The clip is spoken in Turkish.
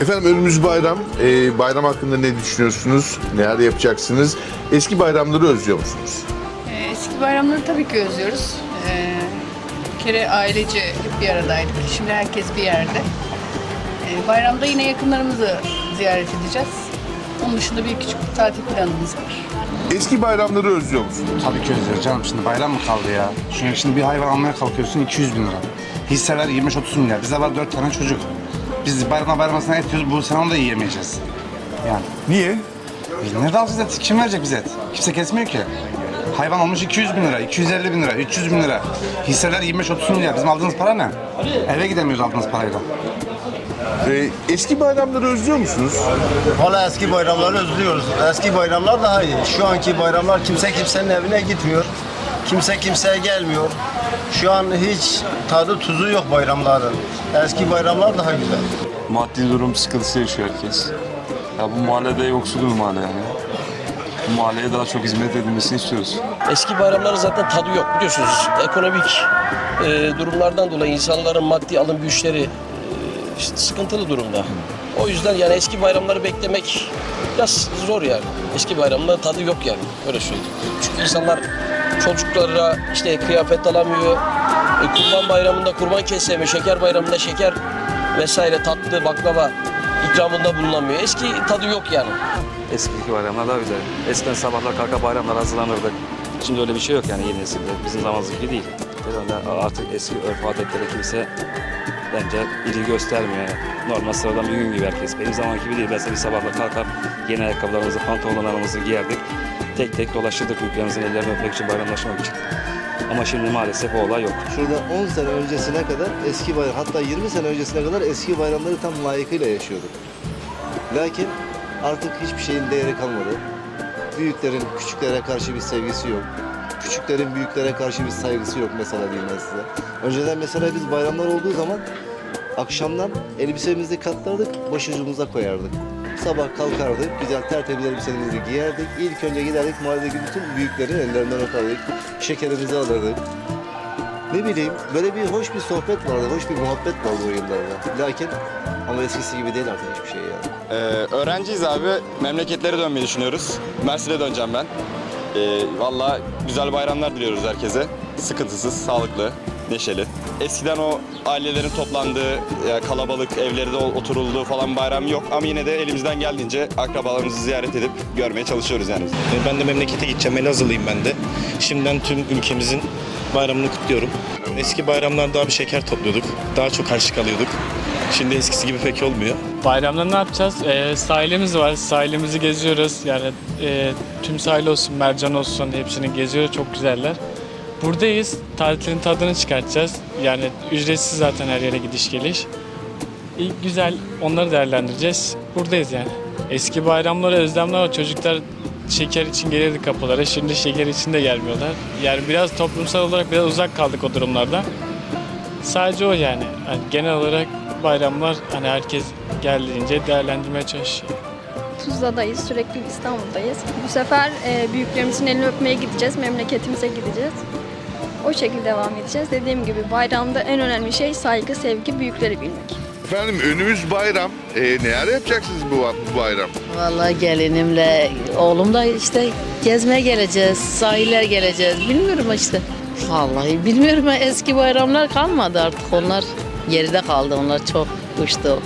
Efendim önümüz bayram. Ee, bayram hakkında ne düşünüyorsunuz? Neler yapacaksınız? Eski bayramları özlüyor musunuz? Ee, Eski bayramları tabii ki özlüyoruz. Ee, bir kere ailece hep bir aradaydık. Şimdi herkes bir yerde. Ee, bayramda yine yakınlarımızı ziyaret edeceğiz. Onun dışında bir küçük bir tatil planımız var. Eski bayramları özlüyor musunuz? Tabii ki özlüyoruz canım. Şimdi bayram mı kaldı ya? Çünkü şimdi bir hayvan almaya kalkıyorsun 200 bin lira. Hisseler 25-30 milyar. Bizde var 4 tane çocuk. Biz bayramda bayramlasına et yiyoruz. Bu sene onu da yiyemeyeceğiz. Yani. Niye? Biz nerede alacağız et? Kim verecek bize et? Kimse kesmiyor ki. Hayvan olmuş 200 bin lira, 250 bin lira, 300 bin lira. Hisseler 25-30 milyar. Bizim aldığımız para ne? Eve gidemiyoruz aldığımız parayla. Ee, eski bayramları özlüyor musunuz? Hala eski bayramları özlüyoruz. Eski bayramlar daha iyi. Şu anki bayramlar kimse kimsenin evine gitmiyor. Kimse kimseye gelmiyor. Şu an hiç tadı tuzu yok bayramların. Eski bayramlar daha güzel. Maddi durum sıkıntısı yaşıyor herkes. Ya bu mahallede yoksul bir mahalle yani. Bu mahalleye daha çok hizmet edilmesini istiyoruz. Eski bayramların zaten tadı yok biliyorsunuz. Ekonomik e, durumlardan dolayı insanların maddi alım güçleri e, işte sıkıntılı durumda. O yüzden yani eski bayramları beklemek biraz zor yani. Eski bayramların tadı yok yani öyle söyleyeyim. Çünkü insanlar çocuklara işte kıyafet alamıyor. E, kurban bayramında kurban kesemiyor. Şeker bayramında şeker vesaire tatlı baklava ikramında bulunamıyor. Eski tadı yok yani. Eski bayramlar daha güzel. Eskiden sabahlar kalkıp bayramlar hazırlanırdık. Şimdi öyle bir şey yok yani yeni nesilde. Bizim zamanımız gibi değil. Herhalde artık eski örf adetlere kimse bence ilgi göstermiyor. Yani. Normal sıradan bir gün gibi herkes. Benim zaman gibi değil. Mesela bir sabahlar kalkar yeni ayakkabılarımızı, pantolonlarımızı giyerdik. Tek tek dolaşırdık büyüklerimizin ellerini öpmek için, bayramlaşmak için. Ama şimdi maalesef o olay yok. Şurada 10 sene öncesine kadar eski bayram, hatta 20 sene öncesine kadar eski bayramları tam layıkıyla yaşıyorduk. Lakin artık hiçbir şeyin değeri kalmadı. Büyüklerin küçüklere karşı bir sevgisi yok. Küçüklerin büyüklere karşı bir saygısı yok mesela diyeyim ben size. Önceden mesela biz bayramlar olduğu zaman akşamdan elbisemizi katlardık, başucumuza koyardık. Sabah kalkardık, güzel tertemiz elbisemizi giyerdik. İlk önce giderdik mahalledeki bütün büyüklerin ellerinden öperdik. Şekerimizi alırdık. Ne bileyim böyle bir hoş bir sohbet vardı, hoş bir muhabbet vardı o yıllarda. Lakin ama eskisi gibi değil artık hiçbir şey yani. Ee, öğrenciyiz abi. Memleketlere dönmeyi düşünüyoruz. Mersin'e döneceğim ben. Ee, Valla güzel bayramlar diliyoruz herkese. Sıkıntısız, sağlıklı, neşeli. Eskiden o ailelerin toplandığı, ya kalabalık evlerde oturulduğu falan bayram yok. Ama yine de elimizden geldiğince akrabalarımızı ziyaret edip görmeye çalışıyoruz yani. Ben de memlekete gideceğim. Elazığlıyım ben de. Şimdiden tüm ülkemizin bayramını kutluyorum. Eski bayramlarda abi şeker topluyorduk. Daha çok harçlık alıyorduk. Şimdi eskisi gibi pek olmuyor. Bayramda ne yapacağız? Ee, sahilimiz var. Sahilimizi geziyoruz. Yani e, tüm sahil olsun, mercan olsun hepsini geziyoruz. Çok güzeller. Buradayız. Tatilin tadını çıkartacağız. Yani ücretsiz zaten her yere gidiş geliş. İyi, güzel onları değerlendireceğiz. Buradayız yani. Eski bayramlara özlemler var. Çocuklar şeker için gelirdi kapılara. Şimdi şeker için de gelmiyorlar. Yani biraz toplumsal olarak biraz uzak kaldık o durumlardan. Sadece o yani. Hani genel olarak bayramlar hani herkes geldiğince değerlendirmeye çalışıyor. Tuzla'dayız, sürekli İstanbul'dayız. Bu sefer e, büyüklerimizin elini öpmeye gideceğiz, memleketimize gideceğiz. O şekilde devam edeceğiz. Dediğim gibi bayramda en önemli şey saygı, sevgi, büyükleri bilmek. Efendim önümüz bayram. Ee, neler yapacaksınız bu, bu bayram? Vallahi gelinimle oğlumla işte gezmeye geleceğiz, sahiller geleceğiz. Bilmiyorum işte. Vallahi bilmiyorum eski bayramlar kalmadı artık onlar geride kaldı onlar çok uçtu.